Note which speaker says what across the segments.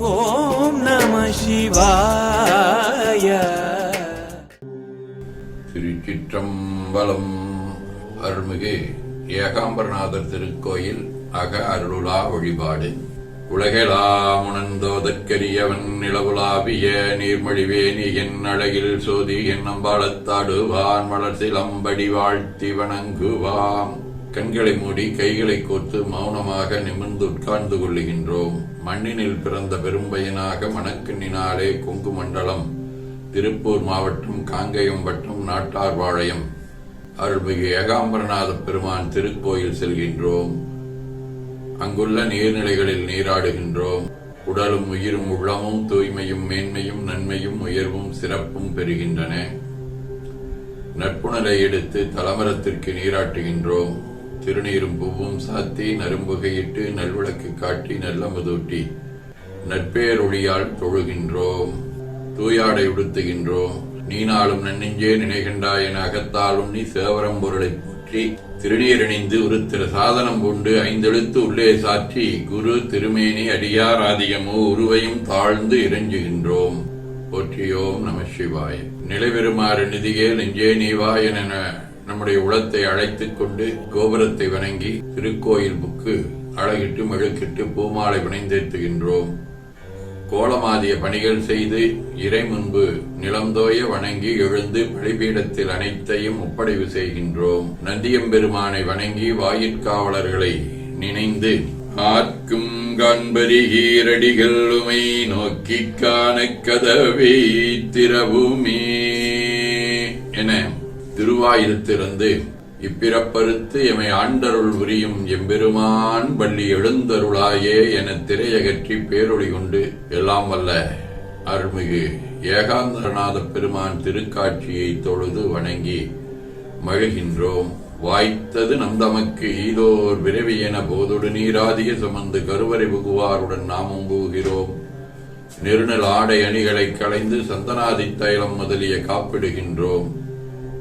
Speaker 1: ஓம் நம சிவாய.
Speaker 2: திருச்சிற்றம்பலம் அருள்மிகு ஏகாம்பரநாதர் திருக்கோயில் அக அருளுலா வழிபாடு. உலகெலாம் உணர்ந்தோதற்கரியவன் நிலவுலாவிய நீர்மொழிவேணி என் அழகில் சோதி என் அம்பாளத்தாடுவான் மலர் சிலம்படி வாழ்த்தி வணங்குவாம். கண்களை மூடி கைகளை கோர்த்து மௌனமாக நிமிர்ந்து உட்கார்ந்து கொள்ளுகின்றோம். மண்ணினில் பிறந்த பெரும்பயனாக மணக்கண்ணினாலே கொங்கு மண்டலம் திருப்பூர் மாவட்டம் காங்கயம் வட்டம் நாட்டார்பாளையம் அருள்மிகு ஏகாம்பரநாத பெருமான் திருக்கோயில் செல்கின்றோம். அங்குள்ள நீர்நிலைகளில் நீராடுகின்றோம். உடலும் உயிரும் உள்ளமும் தூய்மையும் மேன்மையும் நன்மையும் உயர்வும் சிறப்பும் பெறுகின்றன. நட்புணரை எடுத்து தலமரத்திற்கு நீராட்டுகின்றோம். திருநீரும் பூவும் சாத்தி நரும்புகையிட்டு நல்விளக்கு காட்டி நல்ல நல்லமுதூட்டி. நட்பேரொழியால் தொழுகின்றோம் தூயாடை உடுத்துகின்றோம். நீ நாளும் நன்னெஞ்சே நினைகின்றாய் என அகத்தாலும் நீ சேவரம் பொருளை போற்றி திருநீரணிந்து திரு சாதனம் கொண்டு ஐந்தெழுத்து உள்ளே சாற்றி குரு திருமேனி அடியார் ஆதியமோ உருவையும் தாழ்ந்து இறைஞ்சுகின்றோம். போற்றியோம் நம சிவாய. நிலைபெறுமாறு நிதியே நெஞ்சே நீவா என நம்முடைய உளத்தை அழைத்துக் கொண்டு கோபுரத்தை வணங்கி திருக்கோயில் புக்கு அழகிட்டு மெழுக்கிட்டு பூமாலை வினைந்தேத்துகின்றோம். கோலமாதிய பணிகள் செய்து இறை முன்பு நிலந்தோய வணங்கி எழுந்து பலிபீடத்தில் அனைத்தையும் ஒப்படைவு செய்கின்றோம். நந்தியம்பெருமானை வணங்கி வாயிற்காவலர்களை நினைந்து ஆர்க்கும் காண்பரிகீரடிகள் உமை நோக்கி காண கதவை திரவுமே என திருவாயிரத்திலிருந்து இப்பிறப்பறுத்து எமை ஆண்டருள் உரியும் எம்பெருமான் பள்ளி எழுந்தருளாயே என திரையகற்றி பேரொளி கொண்டு எல்லாம் வல்ல அருள்மிகு ஏகாந்தரநாத பெருமான் திருக்காட்சியை தொழுது வணங்கி மகிழ்கின்றோம். வாய்த்தது நம் தமக்கு ஈதோர் விரைவி என போதொடு நீராதிய சுமந்து கருவறை புகுவாருடன் நாமும் போகிறோம். நெருநல் ஆடை அணிகளை களைந்து சந்தனாதி தைலம் முதலிய காப்பிடுகின்றோம்.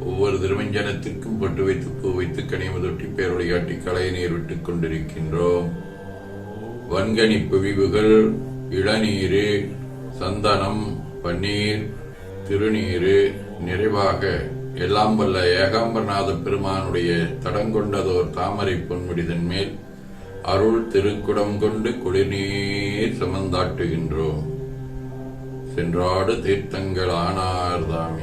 Speaker 2: ஒவ்வொரு திருமஞ்சனத்திற்கும் பட்டு வைத்து பூ வைத்து கனிமதொட்டி பேரொளி காட்டி கலையை நீர் விட்டுக் கொண்டிருக்கின்றோம். வன்கனி பிழிவுகள் இளநீரு சந்தனம் பன்னீர் திருநீரு நிறைவாக எல்லாம் வல்ல ஏகாம்பரநாத பெருமானுடைய தடங்கொண்டதோர் தாமரை பொன்முடிதன் மேல் அருள் திருக்குடம் கொண்டு குளிர்நீர் சமந்தாட்டுகின்றோம். சென்றாடு தீர்த்தங்கள் ஆனார் தாமே.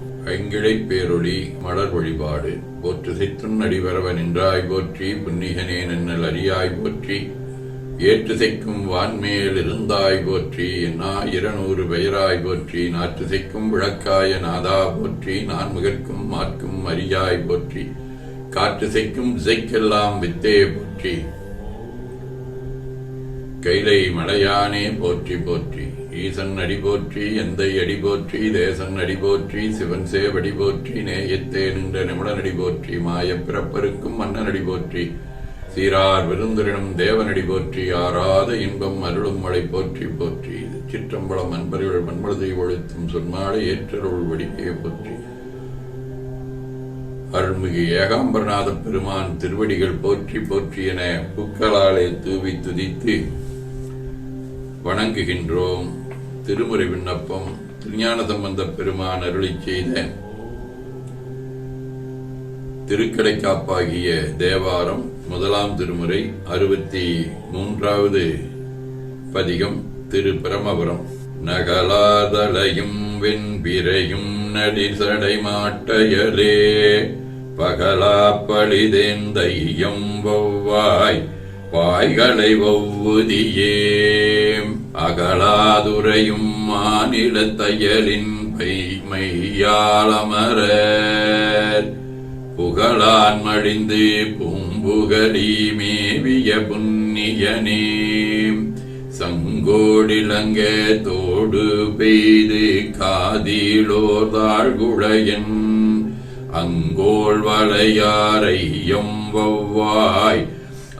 Speaker 2: ஐங்கிழை பேரொளி மலர் வழிபாடு. போற்று சித்துன் அடிவரவ நின்றாய் போற்றி புன்னிகனே நன்னல் அறியாய் போற்றி. ஏற்று செய்க்கும் வான்மேல் இருந்தாய் போற்றி நான் இருநூறு பெயராய் போற்றி. நாற்று செய்க்கும் விளக்காய நாதா போற்றி நான் முகர்க்கும் மாற்கும் அரியாய் போற்றி. காற்று செய்க்கும் திசைக்கெல்லாம் வித்தே போற்றி. கைலை மலையானே போற்றி போற்றி. ஈசன் அடி போற்றி எந்தை அடி போற்றி தேசன் அடி போற்றி சிவன் சேவடி போற்றி நேயத்தே நின்ற நிமிடன் அடி போற்றி மாயப் பிறப்பருக்கும் மன்னன் அடி போற்றி சீரார் விருந்தரிடம் தேவனடி போற்றி ஆறாத இன்பம் அருளும் மழை போற்றி போற்றி. சிற்றம்பலம் அன்பர்கள் மண்மலதை ஒழுத்தும் சொன்னாலே ஏற்றருள் வடிக்கையை போற்றி. அருள்மிகு ஏகாம்பரநாத பெருமான் திருவடிகள் போற்றி போற்றி என பூக்களாலே தூவி துதித்து வணங்குகின்றோம். திருமுறை விண்ணப்பம் திருஞான சம்பந்த பெருமான் அருளிச் செய்த திருக்கடைக்காப்பாகிய தேவாரம் முதலாம் திருமுறை அறுபத்தி மூன்றாவது பதிகம் திரு பிரமபுரம் நகலாதலையும் வெண்பிரையும் நடிசடை மாட்டையலே பகலாப்பளிதெந்தையம் வௌவாய் வாய்கனை வௌவுதியே அகலாதுரையும் மாநில தையலின் பைமையாளமரர் புகழான் மடிந்து பூம்புகலி மேவிய புண்ணியனே சங்கோடிலங்க தோடு பெய்து காதிலோர் தாழ்குழையன். அங்கோள் வளையாரையம் வௌவாய்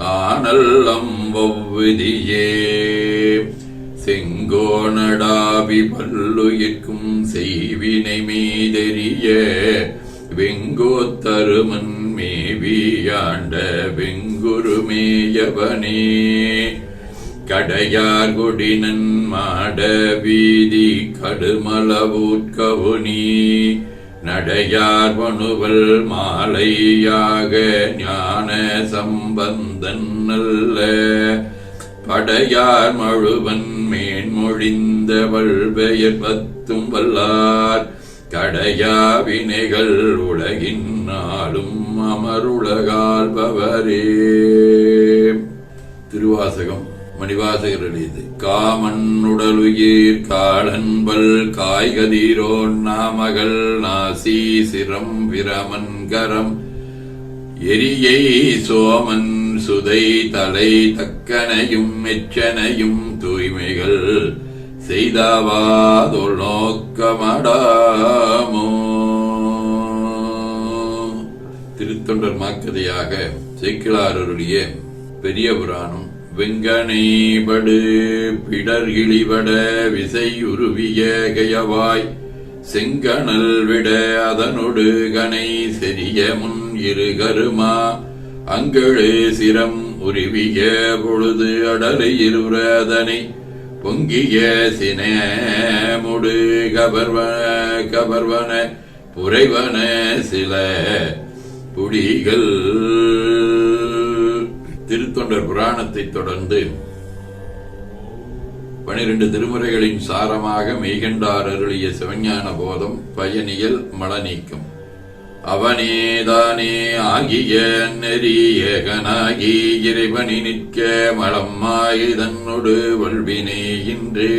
Speaker 2: ஆனல்லம் வௌவிதியே. செங்கோனடாவி பல்லுயிர்க்கும் செய்வினை மீதெரிய வெங்கோத்தருமன் மேவியாண்ட வெங்குருமேயவனே கடையார் கொடினன் மாட வீதி கடுமலவூட்கவுனி நடையார் வனுவல் மாலையாக ஞான சம்பந்தன் நல்ல படையார் மழுவன் மேன்மொழிந்த வல்பெயர் பத்தும் வல்லார். கடையா வினைகள் உலகின் நாளும் அமருலகால்பவரே திருவாசகம். மணிவாசகர் எழுதியது காமன் உடலுயிர் காளன்பல் நாமகள் நாசி சிரம் விரமன் கரம். எரியை சோமன் சுதை தலை தக்கனையும் மெச்சனையும் தூய்மைகள் செய்தவாதொல் நோக்கமடாமோ. திருத்தொண்டர் மாக்கதையாக சேக்கிழாரருடைய பெரிய புராணம் வெங்கனைபடு பிடர் இழிபட விசை உருவிய கயவாய் செங்கணல் விட அதனொடு கனை செரிய முன் இரு கருமா அங்கழு சிரம் உருவிய பொழுது அடலை இருவதனை பொங்கிய சினமுடு கபர்வன கபர்வன புரைவன சில புடிகள் திருத்தொண்டர் புராணத்தை தொடர்ந்து பனிரெண்டு திருமுறைகளின் சாரமாக மெய்கண்டார் அருளிய சிவஞான போதம் பயனியல் மலநீக்கம். அவனேதானே ஆகிய நெறி ஏகனாகி இறைவனி நிற்க மலம்மாய் தன்னொடு வல்வினை இன்றே.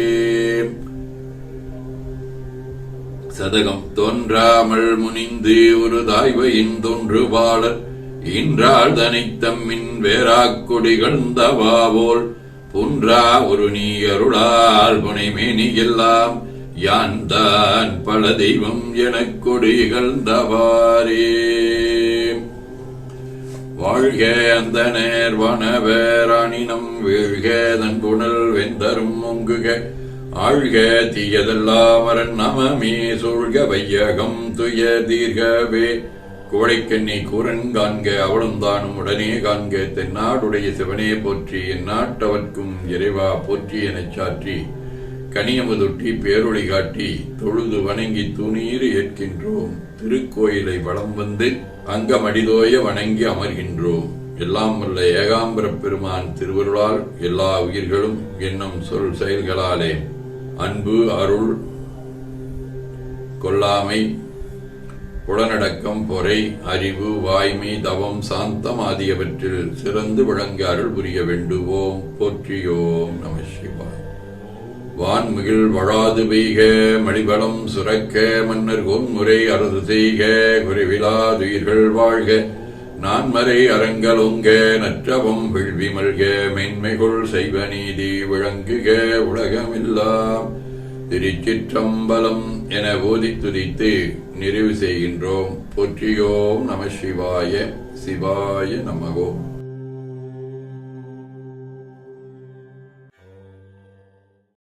Speaker 2: சதகம் தோன்றாமல் முனிந்து ஒரு தாய்வையின் தோன்றுபாளர் ஈன்றாள் தனித்தம்மின் தம்மின் வேறாக்கொடிகழ்ந்தவாவோல் புன்றா ஒரு நீ அருளால் புனைமேனி எல்லாம் யான் தான் பல தெய்வம் எனக் கொடிகழ்ந்தவாரே வாழ்க அந்த நேர்வனவேராணினம் வீழ்க தன் புனல் வெந்தரும் ஒங்குக ஆழ்க தீயதெல்லாம் அரண் நமமே சூழ்க வையகம் துய தீர்கவே. கோழைக்கெண்ணை கூரன் காண்க அவளும் தானும் உடனே காண்க தென்னாடுடைய சிவனே போற்றி எந்நாட்டவர்க்கும் இறைவா போற்றி எனச் சாற்றி கனியமுதொட்டி பேரொளி காட்டி தொழுது வணங்கி துணீறு ஏற்கின்றோம் திருக்கோயிலை வளம் வந்து அங்கமடிதோய வணங்கி அமர்கின்றோம். எல்லாம் வல்ல ஏகாம்பரப் பெருமான் திருவருளால் எல்லா உயிர்களும் என்னும் சொல் செயல்களாலே அன்பு அருள் கொல்லாமை புலனடக்கம் பொறை அறிவு வாய்மை தவம் சாந்தம் ஆகியவற்றில் சிறந்து விளங்க அருள் புரிய வேண்டுவோம். போற்றியோம் நம சிவாய். வான்மிகில் வழாது பெய்க மணிபலம் சுரக்க மன்னர் கொன்முறை அரசு செய்க குறைவிலாதுயிர்கள் வாழ்க. நான்மறை அரங்கலொங்க நற்றவம் விழ்வி மல்க மென்மைகுள் செய்வ நீதி விளங்குக உலகமெல்லாம் திருச்சிற்றம்பலம் என ஓதி துதித்து நிறைவு செய்கின்றோம். போற்றியோம் நம சிவாய சிவாய நமகோம்